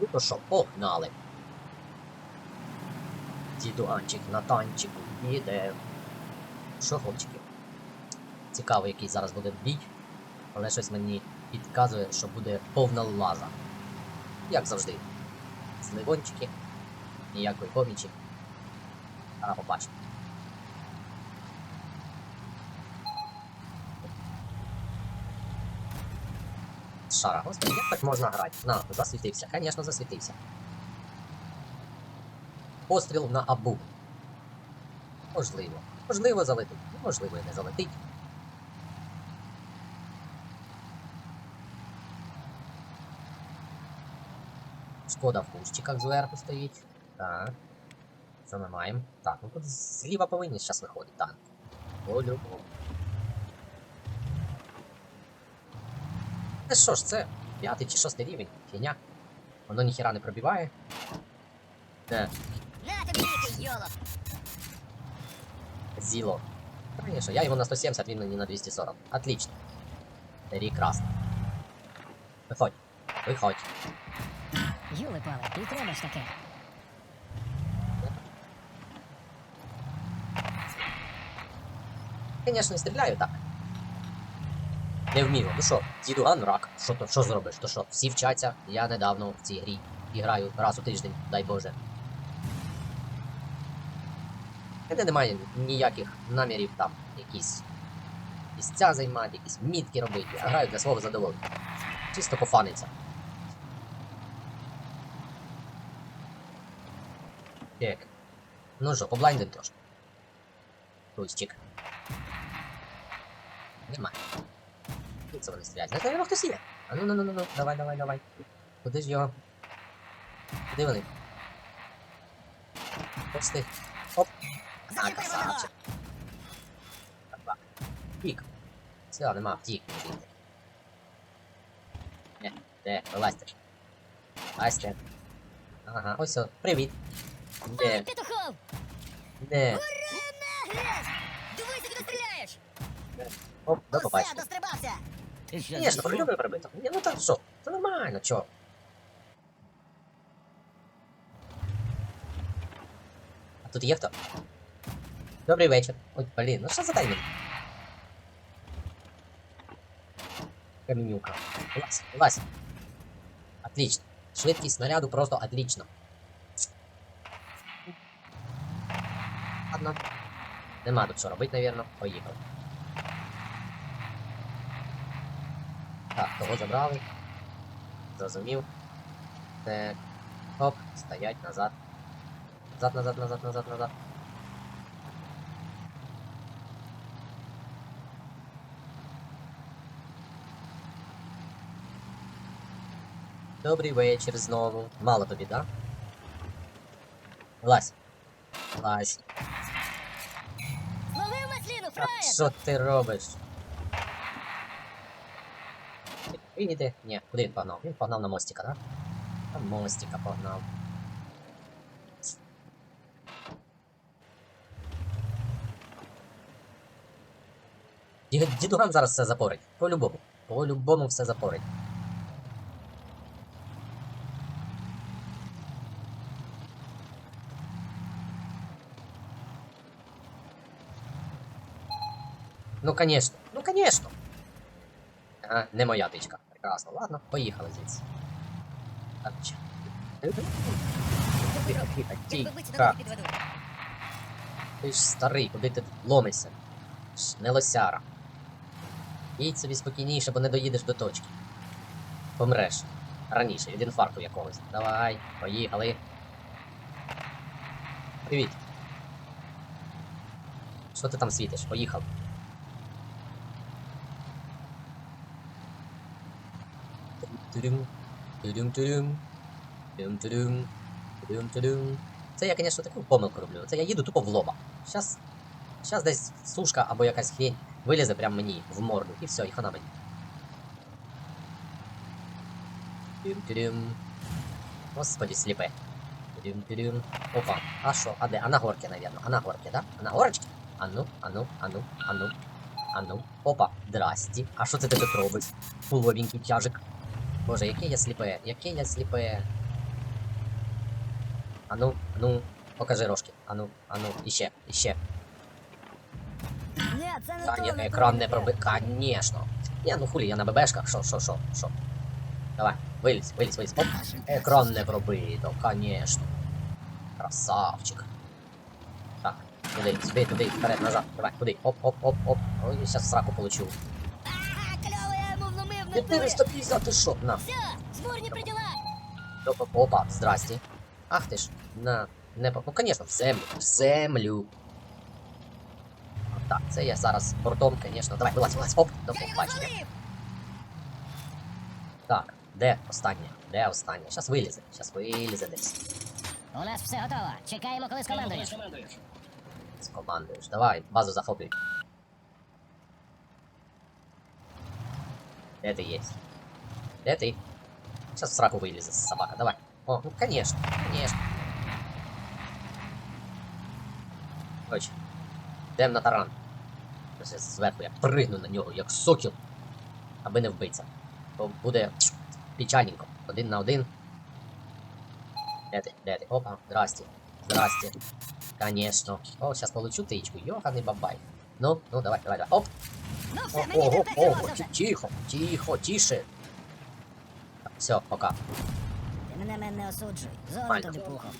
Ну то що, погнали. Дідуанчик на танчику їде. Що, хлопчики? Цікаво, який зараз буде бій, але щось мені підказує, що буде повна лаза. Як завжди. Зливончики, ніякої помічі. Зараз побачимо. Шара, господи, як так можна грати? На, засвітився. Звісно, засвітився. Постріл на абу. Можливо. Можливо, залетить. Можливо, і не залетить. Шкода в кущиках зверху стоїть. Так. Що ми маємо? Так, ну тут зліва повинні зараз виходить танк. По-любому. Та що ж це? П'ятий чи шостий рівень? Фіня. Воно ніхіра не пробиває. Не, На тобі, ти йолоп! зіло. Конечно, я його на 170, він мені на 240. Отлично. Прекрасно. Виходь. Виходь. Юли пали, і треба ж таке. Конечно, не стріляю так. Не вмію. Ну що, дідуган рак. Що то, що зробиш? То що? Всі вчаться. Я недавно в цій грі і граю раз у тиждень, дай Боже. Мене немає ніяких намірів там якісь місця займати, якісь мітки робити. Я граю для свого задоволення. Чисто пофаниться. Так. Ну що, поблайндим трошки. Руччик. Нема. Тут вони стріляють. Знаєте, воно хтось є. А ну ну ну ну ну, давай, давай, давай. Куди ж його? Куди вони? Пусти. Оп. Мене! красавчик. Так, Втік. Все, нема, втік. Не, де, вилазьте. Вилазьте. Ага, ось о, привіт. Де, петухов! де. Грязь! Дивися, куди стріляєш! Оп, до Усе, дострибався! Ти що, Конечно, помідори пробито. Ні, ну так що? Це нормально, чо? А тут є хто? Добрий вечір. Ой, блін, ну що за таймінг? Каменюка. Вилазь, вилазь. Отлично. Швидкість снаряду просто отлично. Ладно. Нема тут що робити, навірно. Поїхали. Так, того забрали. Зрозумів. Так. Оп, стоять назад. Назад, назад, назад, назад, назад. Добрий вечір знову. Мало тобі, да? Лазь. Лазь. Ловив масліну, фраєр! що ти робиш? Він іде? Ні, куди він погнав? Він на мостика, да? На мостика погнав. Ді- Дідуган зараз все запорить. По-любому. По-любому все запорить. Ну, конечно. Ну, конечно. Ага, не моя тичка. Прекрасно. Ладно, поїхали звідси. Воду. Ти ж старий, куди ти ломишся? Не лосяра. Їдь собі спокійніше, бо не доїдеш до точки. Помреш. Раніше, від інфаркту якогось. Давай, поїхали. Привіт. Що ти там світиш? Поїхав. Тюрюм, тюрюм, тюрюм, тюрюм, тюрюм, тюрюм, тюрюм. Це я, звісно, таку помилку роблю. Це я їду тупо в лоба. Щас, щас десь сушка або якась хрень вилізе прямо мені в морду. І все, і хана мені. Тюрюм-тюрюм. Господи, сліпе. Тюрюм-тюрюм. Опа. А що? А де? А на горке, наверное. А на горке, да? А на горочці? А ну, а ну, а ну, а ну. А ну. Опа. Здрасті. А що це ти тут робиш? Половенький тяжик. Боже, яке я сліпе, яке я сліпе. Ану, ану, покажи рожки. Ану, ану, іще, іще. Та ні, екран не проби. Конечно. Ні, ну хулі, я на ББшках, шо, шо, шо, шо. Давай, вилізь, вилізь, вилізь. Оп, екран не пробито, конечно. Красавчик. Так, туди, сюди, туди, вперед, назад, давай, туди. Оп, оп, оп, оп. Ой, я сейчас сраку получу. Ага, кльово, я йому вломив на дури. 450, ти шо? На. Все, зборні приділа. Опа, опа, здрасте. Ах ти ж, на, не по- Ну, конечно, в землю, в землю. Так, це я зараз бортом, конечно. Давай, вилазь, вилазь, оп, до побачення. Так, де останнє? Де останнє? Щас вилізе, щас вилізе десь. У нас все готово. Чекаємо, коли скомандуєш. Скомандуєш. Давай, базу захоплюй. Де ти є? Де ти? Щас в сраку вилізе собака, давай. О, ну конечно, конечно. Короче, йдем на таран. Ось зверху я пригну на нього, як сокіл, аби не вбиться. То буде печальненько. Один на один. Де ти? Де ти? Опа, здрасте. Здрасте. Конечно. О, сейчас получу тычку. Йоханий бабай. Ну, ну, давай, давай, давай. Оп! Ну все, мені ого, ого, ті- тихо, тихо, тише. Все, пока. Ти мене мене не осуджуй. Нормально. тобі пухом.